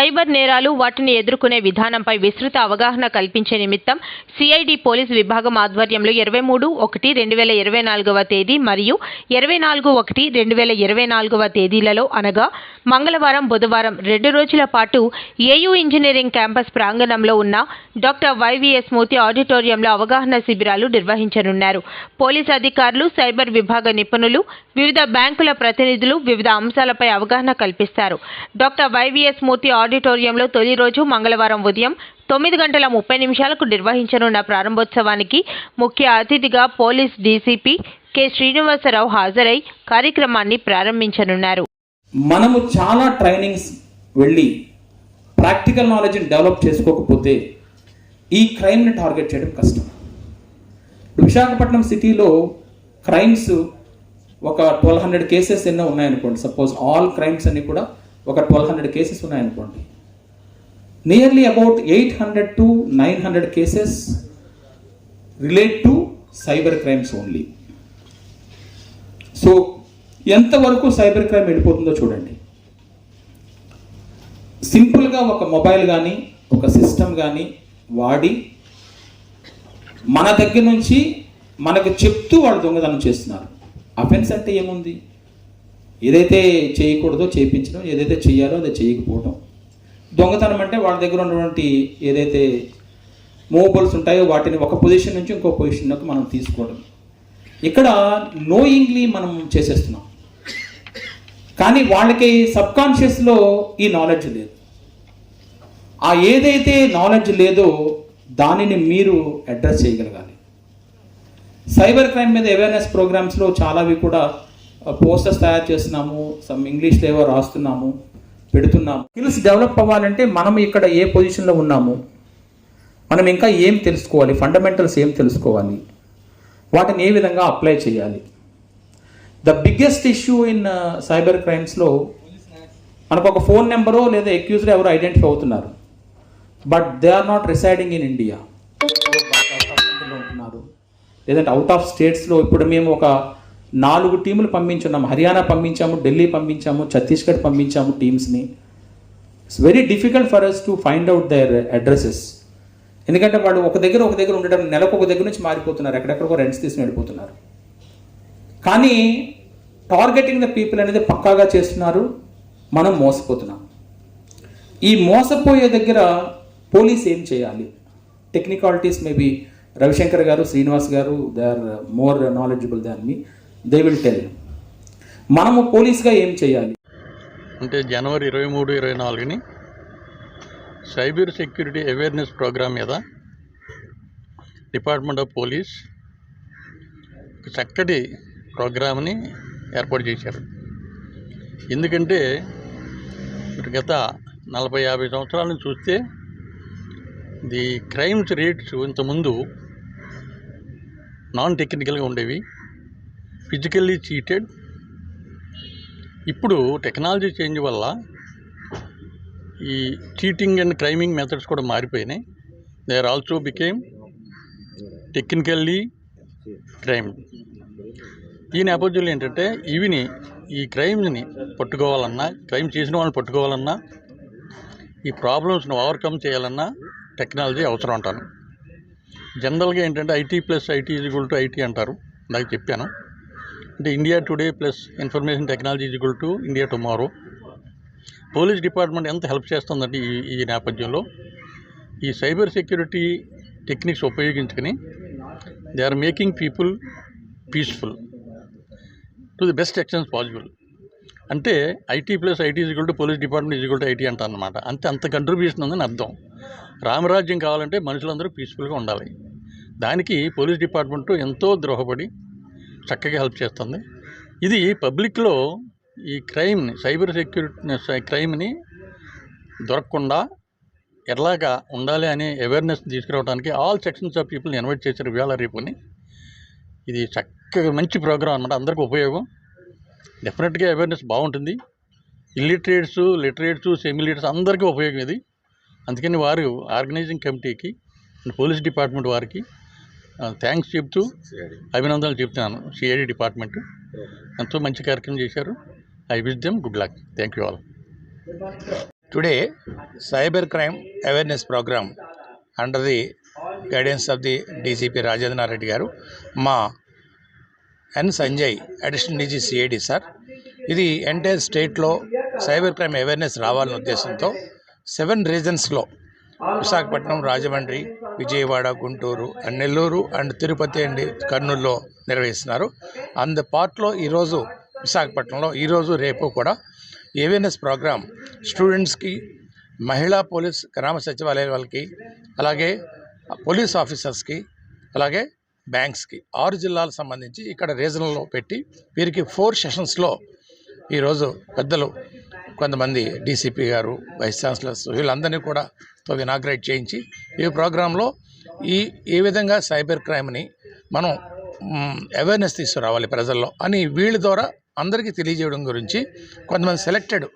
Cyber నేరాలు వాటిని ఎదుర్కొనే విధానంపై విస్తృత అవగాహన కల్పించే నిమిత్తం సిఐడి పోలీస్ విభాగం ఆధ్వర్యంలో ఇరవై మూడు ఒకటి రెండు వేల ఇరవై నాలుగవ తేదీ మరియు ఇరవై నాలుగు ఒకటి రెండు వేల ఇరవై నాలుగవ తేదీలలో అనగా మంగళవారం బుధవారం రెండు రోజుల పాటు ఏయూ ఇంజనీరింగ్ క్యాంపస్ ప్రాంగణంలో ఉన్న డాక్టర్ వైవిఎస్ మూర్తి ఆడిటోరియంలో అవగాహన శిబిరాలు నిర్వహించనున్నారు. పోలీస్ అధికారులు సైబర్ విభాగ నిపుణులు వివిధ బ్యాంకుల ప్రతినిధులు వివిధ అంశాలపై అవగాహన కల్పిస్తారు. డాక్టర్ వైవిఎస్ మూర్తి ఆడిటోరియంలో తొలి రోజు మంగళవారం ఉదయం తొమ్మిది గంటల ముప్పై నిమిషాలకు నిర్వహించనున్న ప్రారంభోత్సవానికి ముఖ్య అతిథిగా పోలీస్ డీసీపీ కె. శ్రీనివాసరావు హాజరై కార్యక్రమాన్ని ప్రారంభించనున్నారు. మనము చాలా ట్రైనింగ్స్ వెళ్ళి ప్రాక్టికల్ నాలెడ్జ్ని డెవలప్ చేసుకోకపోతే ఈ క్రైమ్ని టార్గెట్ చేయడం కష్టం. విశాఖపట్నం సిటీలో క్రైమ్స్ ఒక ట్వెల్వ్ హండ్రెడ్ కేసెస్ ఎన్నో ఉన్నాయనుకోండి. సపోజ్ ఆల్ క్రైమ్స్ అన్నీ కూడా ఒక ట్వెల్వ్ హండ్రెడ్ కేసెస్ ఉన్నాయనుకోండి. Nearly about eight hundred to nine hundred cases relate to cyber crimes only so ఎంతవరకు సైబర్ క్రైమ్ వెళ్ళిపోతుందో చూడండి. సింపుల్గా ఒక మొబైల్ కానీ ఒక సిస్టమ్ కానీ వాడి మన దగ్గర నుంచి మనకు చెప్తూ వాళ్ళు దొంగతనం చేస్తున్నారు. అఫెన్స్ అంటే ఏముంది? ఏదైతే చేయకూడదో చేయించడం ఏదైతే చేయాలో అది చేయకపోవడం. దొంగతనం అంటే వాళ్ళ దగ్గర ఉన్నటువంటి ఏదైతే మూవబుల్స్ ఉంటాయో వాటిని ఒక పొజిషన్ నుంచి ఇంకో పొజిషన్లోకి మనం తీసుకోవడం. ఇక్కడ నోయింగ్లీ మనం చేసేస్తున్నాం. కానీ వాళ్ళకి సబ్కాన్షియస్లో ఈ నాలెడ్జ్ లేదు. ఆ ఏదైతే నాలెడ్జ్ లేదో దానిని మీరు అడ్రస్ చేయగలగాలి. సైబర్ క్రైమ్ మీద అవేర్నెస్ ప్రోగ్రామ్స్లో చాలావి కూడా పోస్టర్స్ తయారు చేస్తున్నాము సమ్ ఇంగ్లీష్లో ఏవో రాస్తున్నాము పెడుతున్నాము. స్కిల్స్ డెవలప్ అవ్వాలంటే మనం ఇక్కడ ఏ పొజిషన్లో ఉన్నాము? మనం ఇంకా ఏం తెలుసుకోవాలి? ఫండమెంటల్స్ ఏం తెలుసుకోవాలి? వాటిని ఏ విధంగా అప్లై చేయాలి? The biggest issue in cyber క్రైమ్స్లో మనకు ఒక ఫోన్ నెంబరో లేదా ఎక్యూజ్డ్ ఎవరో ఐడెంటిఫై అవుతున్నారు. But they are not residing in India ఉంటున్నారు లేదంటే అవుట్ ఆఫ్ స్టేట్స్లో ఇప్పుడు మేము ఒక నాలుగు టీములు పంపించున్నాము. హర్యానా పంపించాము ఢిల్లీ పంపించాము ఛత్తీస్గఢ్ పంపించాము టీమ్స్ని. It's very difficult for us to find out their addresses ఎందుకంటే వాళ్ళు ఒక దగ్గర ఒక దగ్గర ఉండడం నెలకు ఒక దగ్గర నుంచి మారిపోతున్నారు. ఎక్కడెక్కడికో రెంట్స్ తీసుకుని వెళ్ళిపోతున్నారు. కానీ టార్గెటింగ్ ద పీపుల్ అనేది పక్కాగా చేస్తున్నారు. మనం మోసపోతున్నాం. ఈ మోసపోయే దగ్గర పోలీస్ ఏం చేయాలి? Technicalities maybe Ravishankar garu Srinivas garu they are more knowledgeable than me they will tell మనము పోలీస్గా ఏం చేయాలి? అంటే జనవరి ఇరవై మూడు ఇరవై నాలుగుని సైబర్ సెక్యూరిటీ అవేర్నెస్ ప్రోగ్రామ్ మీద డిపార్ట్మెంట్ ఆఫ్ పోలీస్ చక్కటి ప్రోగ్రామ్ని ఏర్పాటు చేశారు. ఎందుకంటే గత నలభై యాభై సంవత్సరాలను చూస్తే ది క్రైమ్స్ రేట్స్ ఇంతకుముందు నాన్ టెక్నికల్గా ఉండేవి. ఫిజికల్లీ చీటెడ్ ఇప్పుడు టెక్నాలజీ చేంజ్ వల్ల ఈ చీటింగ్ అండ్ క్రైమింగ్ మెథడ్స్ కూడా మారిపోయినాయి. They are also became technically crime ఈ నేపథ్యంలో ఏంటంటే ఇవిని ఈ క్రైమ్స్ని పట్టుకోవాలన్నా క్రైమ్ చేసిన వాళ్ళని పట్టుకోవాలన్నా ఈ ప్రాబ్లమ్స్ని ఓవర్కమ్ చేయాలన్నా టెక్నాలజీ అవసరం అంటాను. జనరల్గా ఏంటంటే IT plus IT equal to IT అంటారు. నాకు చెప్పాను. అంటే India today plus information technology equal to India tomorrow police department ఎంత హెల్ప్ చేస్తుందంటే ఈ ఈ నేపథ్యంలో ఈ సైబర్ సెక్యూరిటీ టెక్నిక్స్ ఉపయోగించుకొని they are making people peaceful to the best extents possible అంటే IT plus IT equal to police department equal to IT అంట అనమాట అంతే అంత కంట్రిబ్యూషన్ ఉందని అర్థం. రామరాజ్యం కావాలంటే మనుషులందరూ పీస్ఫుల్గా ఉండాలి. దానికి పోలీస్ డిపార్ట్మెంట్ ఎంతో ద్రోహపడి చక్కగా హెల్ప్ చేస్తుంది. ఇది పబ్లిక్లో ఈ క్రైమ్ని సైబర్ సెక్యూరిటీ క్రైమ్ని దొరకకుండా ఎలాగా ఉండాలి అనే అవేర్నెస్ తీసుకురావడానికి ఆల్ సెక్షన్స్ ఆఫ్ పీపుల్ని ఇన్వైట్ చేశారు ఇవాళ రేపుని ఇది చక్కగా మంచి ప్రోగ్రామ్ అనమాట అందరికీ ఉపయోగం. డెఫినెట్గా అవేర్నెస్ బాగుంటుంది. ఇల్లిటరేట్స్ లిటరేట్స్ సెమీ లిటరేట్స్ అందరికీ ఉపయోగం ఇది. అందుకని వారు ఆర్గనైజింగ్ కమిటీకి పోలీస్ డిపార్ట్మెంట్ వారికి థ్యాంక్స్ చెప్తూ అభినందనలు చెప్తున్నాను. సిఐడి డిపార్ట్మెంట్ ఎంతో మంచి కార్యక్రమం చేశారు. I wish them good luck thank you all cyber crime awareness program under the guidance of the DCP Rajendra Reddy గారు. మా N Sanjay additional DG CID sir ఇది ఎంటైర్ స్టేట్లో సైబర్ క్రైమ్ అవేర్నెస్ రావాలనే ఉద్దేశంతో seven రీజన్స్లో Visakhapatnam Rajahmundry Vijayawada Guntur and Nellore and Tirupati and కర్నూలులో నిర్వహిస్తున్నారు. అంద పార్ట్లో ఈరోజు విశాఖపట్నంలో ఈరోజు రేపు కూడా అవేర్నెస్ ప్రోగ్రాం స్టూడెంట్స్కి మహిళా పోలీస్ గ్రామ సచివాలయాల వాళ్ళకి అలాగే పోలీస్ ఆఫీసర్స్కి అలాగే బ్యాంక్స్కి ఆరు జిల్లాలకు సంబంధించి ఇక్కడ రీజనల్లో పెట్టి వీరికి ఫోర్ సెషన్స్లో ఈరోజు పెద్దలు కొంతమంది డీసీపీ గారు వైస్ ఛాన్సలర్స్ వీళ్ళందరినీ కూడా తో ఇనాగ్రేట్ చేయించి ఈ ప్రోగ్రాంలో ఈ ఏ విధంగా సైబర్ క్రైమ్ని మనం అవేర్నెస్ తీసుకురావాలి ప్రజల్లో అని వీళ్ళ ద్వారా అందరికీ తెలియజేయడం గురించి కొంతమంది సెలెక్టెడ్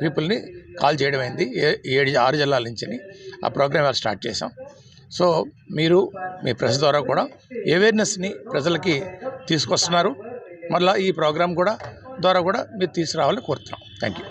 పీపుల్ని కాల్ చేయడం అయింది. ఏడు ఆరు జిల్లాల నుంచి ఆ ప్రోగ్రామ్ స్టార్ట్ చేసాం సో మీరు మీ ప్రెస్ ద్వారా కూడా అవేర్నెస్ని ప్రజలకి తీసుకొస్తున్నారు. మళ్ళీ ఈ ప్రోగ్రామ్ కూడా ద్వారా కూడా మీరు తీసుకురావాలని కోరుతున్నాం. Thank you